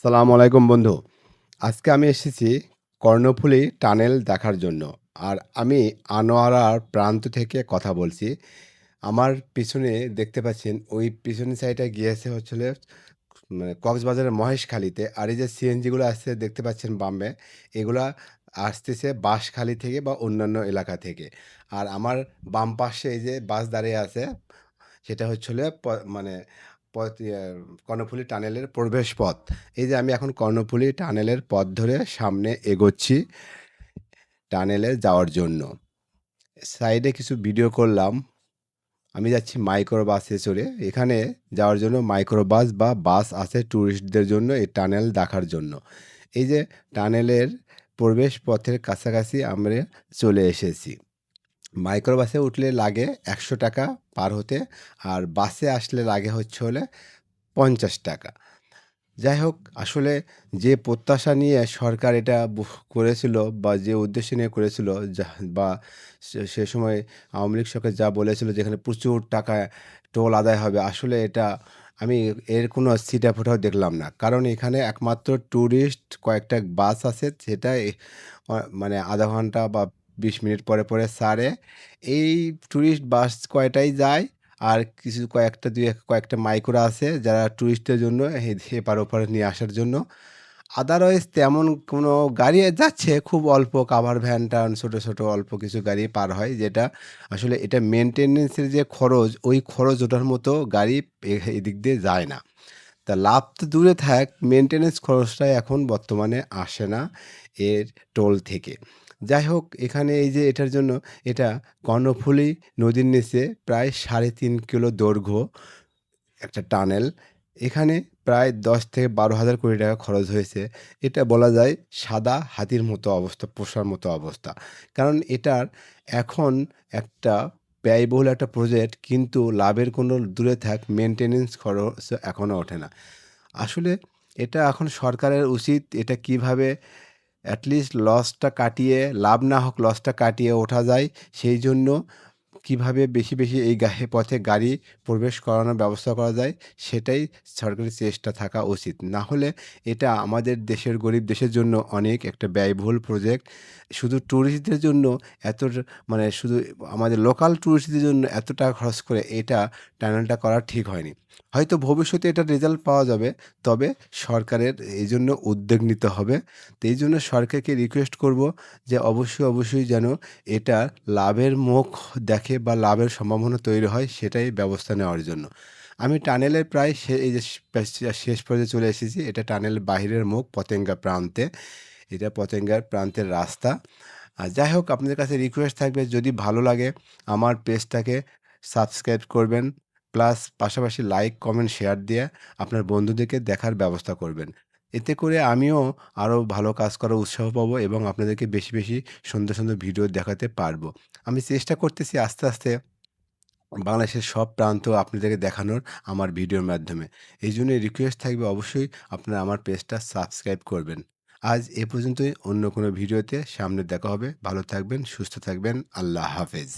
সালাম আলাইকুম, বন্ধু। আজকে আমি এসেছি কর্ণফুলী টানেল দেখার জন্য। আর আমি আনোয়ারার প্রান্ত থেকে কথা বলছি। আমার পিছনে দেখতে পাচ্ছেন, ওই পিছনে সাইডে গিয়েছে হচ্ছিল মানে কক্সবাজারের মহেশখালীতে। আর এই যে সিএনজিগুলো আসছে, দেখতে পাচ্ছেন বামে, এগুলা আসতেছে বাঁশখালী থেকে বা অন্যান্য এলাকা থেকে। আর আমার বাম পাশে এই যে বাস দাঁড়িয়ে আছে, সেটা হচ্ছিল মানে কর্ণফুলী টানেলের প্রবেশ পথ এই যে আমি এখন কর্ণফুলী টানেলের পথ ধরে সামনে এগোচ্ছি টানেলে যাওয়ার জন্য। সাইডে কিছু ভিডিও করলাম। আমি যাচ্ছি মাইক্রো বাসে চড়ে। এখানে যাওয়ার জন্য মাইক্রো বাস বা বাস আছে ট্যুরিস্টদের জন্য এই টানেল দেখার জন্য। এই যে টানেলের প্রবেশ পথের কাছাকাছি আমরা চলে এসেছি। মাইক্রো বাসে উঠলে লাগে একশো টাকা পার হতে আর বাসে আসলে লাগে হচ্ছে হলে পঞ্চাশ টাকা। যাই হোক, আসলে যে প্রত্যাশা নিয়ে সরকার এটা করেছিল বা যে উদ্দেশ্য নিয়ে করেছিল বা সে সময় আওয়ামী লীগ সরকার যা বলেছিল যেখানে প্রচুর টাকা টোল আদায় হবে, আসলে এটা আমি এর কোনো সিটা ফোটাও দেখলাম না। কারণ এখানে একমাত্র ট্যুরিস্ট কয়েকটা বাস আছে সেটা মানে আধা ঘণ্টা বা বিশ মিনিট পরে পরে সারে। এই ট্যুরিস্ট বাস কয়টাই যায়? আর কিছু কয়েকটা, দুই কয়েকটা মাইক্রো আছে যারা ট্যুরিস্টের জন্য এপার ওপার নিয়ে আসার জন্য। আদারওয়াইজ তেমন কোনো গাড়ি যাচ্ছে, খুব অল্প কাভার ভ্যান টান, ছোটো ছোটো অল্প কিছু গাড়ি পার হয় যেটা আসলে এটা মেনটেনেন্সের যে খরচ, ওই খরচ ওঠার মতো গাড়ি এদিক দিয়ে যায় না। তা লাভ তো দূরে থাক মেনটেনেন্স খরচটাই এখন বর্তমানে আসে না এর টোল থেকে। যাই হোক, এখানে এই যে এটার জন্য, এটা কর্ণফুলী নদীর নিচে প্রায় সাড়ে তিন কিলো দৈর্ঘ্য একটা টানেল। এখানে প্রায় দশ থেকে বারো হাজার কোটি টাকা খরচ হয়েছে। এটা বলা যায় সাদা হাতির মতো অবস্থা, পোষার মতো অবস্থা। কারণ এটার এখন একটা ব্যয়বহুল একটা প্রজেক্ট কিন্তু লাভের কোনো দূরে থাক মেনটেনেন্স খরচ এখনও ওঠে না। আসলে এটা এখন সরকারের উচিত এটা কীভাবে অ্যাটলিস্ট লসটা কাটিয়ে লাভ না হোক লসটা কাটিয়ে ওঠা যায়। সেই জন্য কীভাবে বেশি বেশি এই গায়ে পথে গাড়ি প্রবেশ করানোর ব্যবস্থা করা যায়, সেটাই সরকারের চেষ্টা থাকা উচিত। না হলে এটা আমাদের দেশের গরিব দেশের জন্য অনেক একটা ব্যয়বহুল প্রজেক্ট শুধু ট্যুরিস্টদের জন্য এত মানে শুধু আমাদের লোকাল ট্যুরিস্টদের জন্য এত টাকা খরচ করে এটা টানেলটা করা ঠিক হয়নি। হয়তো ভবিষ্যতে এটা রেজাল্ট পাওয়া যাবে, তবে সরকারের এই জন্য উদ্যোগ নিতে হবে। তো এই জন্য সরকারকে রিকোয়েস্ট করব যে অবশ্যই অবশ্যই যেন এটা লাভের মুখ দেখে বা লাভের সম্ভাবনা তৈরি হয়, সেটাই ব্যবস্থা নেওয়ার জন্য। আমি টানেলের প্রায় সে, এই যে শেষ- শেষ পর্যায়ে চলে এসেছি, এটা টানেল বাহিরের মুখ, পতেঙ্গা প্রান্তে। এটা পতেঙ্গার প্রান্তের রাস্তা। আর যাই হোক, আপনাদের কাছে রিকোয়েস্ট থাকবে, যদি ভালো লাগে, আমার পেজটাকে সাবস্ক্রাইব করবেন প্লাস পাশাপাশি লাইক কমেন্ট শেয়ার দিয়ে আপনার বন্ধুদেরকে দেখার ব্যবস্থা করবেন। এতে করে আমিও আরও ভালো কাজ করার উৎসাহ পাবো এবং আপনাদেরকে বেশি বেশি সুন্দর সুন্দর ভিডিও দেখাতে পারব। আমি চেষ্টা করতেছি আস্তে আস্তে বাংলাদেশের সব প্রান্ত আপনাদেরকে দেখানোর আমার ভিডিওর মাধ্যমে। এই জন্য রিকোয়েস্ট থাকবে অবশ্যই আপনারা আমার পেজটা সাবস্ক্রাইব করবেন। আজ এ পর্যন্তই, অন্য কোনো ভিডিওতে সামনে দেখা হবে। ভালো থাকবেন, সুস্থ থাকবেন, আল্লাহ হাফেজ।